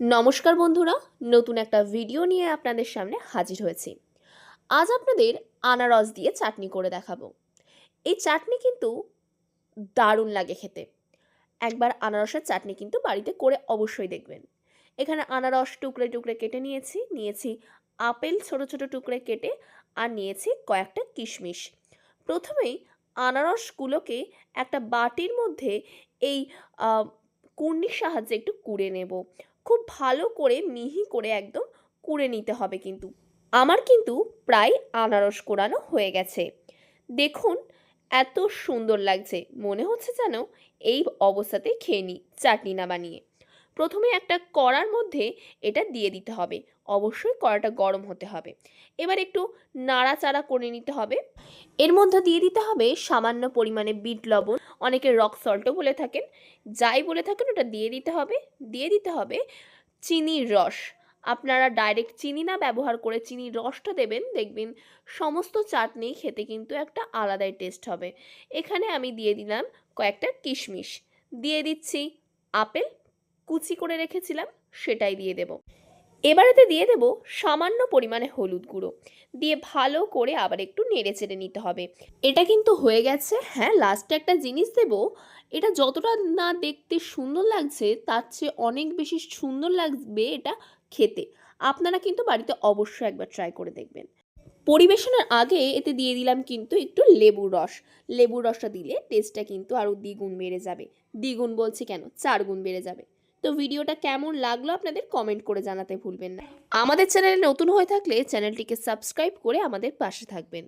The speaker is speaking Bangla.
নমস্কার বন্ধুরা, নতুন একটা ভিডিও নিয়ে আপনাদের সামনে হাজির হয়েছি। আজ আপনাদের আনারস দিয়ে চাটনি করে দেখাবো। এই চাটনি কিন্তু দারুণ লাগে খেতে। একবার আনারসের চাটনি কিন্তু বাড়িতে করে অবশ্যই দেখবেন। এখানে আনারস টুকরে টুকরে কেটে নিয়েছি নিয়েছি আপেল ছোট ছোট টুকরে কেটে আর নিয়েছি কয়েকটা কিশমিশ। প্রথমেই আনারসগুলোকে একটা বাটির মধ্যে এই কুর্নির সাহায্যে একটু কুড়ে নেব। খুব ভালো করে মিহি করে একদম কুড়ে নিতে হবে কিন্তু। আমার কিন্তু প্রায় আনারস কোরানো হয়ে গেছে। দেখুন, এত সুন্দর লাগছে। মনে হচ্ছে যেন এই অবস্থাতে খেয়ে নিই চাটনি না বানিয়ে। প্রথমে একটা কড়ার মধ্যে এটা দিয়ে দিতে হবে। অবশ্যই কড়াটা গরম হতে হবে। এবার একটু নাড়াচাড়া করে নিতে হবে। এর মধ্যে দিয়ে দিতে হবে সামান্য পরিমাণে বিট লবণ, অনেকে রক সল্টও বলে থাকেন। যাই বলে থাকেন ওটা দিয়ে দিতে হবে। দিয়ে দিতে হবে চিনির রস। আপনারা ডাইরেক্ট চিনি না ব্যবহার করে চিনির রসটা দেবেন, দেখবেন সমস্ত চাটনি খেতে কিন্তু একটা আলাদাই টেস্ট হবে। এখানে আমি দিয়ে দিলাম কয়েকটা কিশমিশ। দিয়ে দিচ্ছি আপেল কুচি করে রেখেছিলাম, সেটাই দিয়ে দেব। এবারেতে দিয়ে দেব সামান্য পরিমাণে হলুদ গুঁড়ো। দিয়ে ভালো করে আবার একটু নেড়ে চেড়ে নিতে হবে। এটা কিন্তু হয়ে গেছে হ্যাঁ লাস্টে একটা জিনিস দেব। এটা যতটা না দেখতে সুন্দর লাগছে, তার চেয়ে অনেক বেশি সুন্দর লাগবে এটা খেতে। আপনারা কিন্তু বাড়িতে অবশ্যই একবার ট্রাই করে দেখবেন। পরিবেশনের আগে এতে দিয়ে দিলাম কিন্তু একটু লেবুর রস। লেবুর রসটা দিলে টেস্টটা কিন্তু আরও দ্বিগুণ বেড়ে যাবে। দ্বিগুণ বলছি কেন? চার গুণ বেড়ে যাবে। তো ভিডিওটা কেমন লাগল আপনাদের কমেন্ট করে জানাতে ভুলবেন না। আমাদের চ্যানেলে নতুন হয়ে থাকলে চ্যানেলটিকে সাবস্ক্রাইব করে আমাদের পাশে থাকবেন।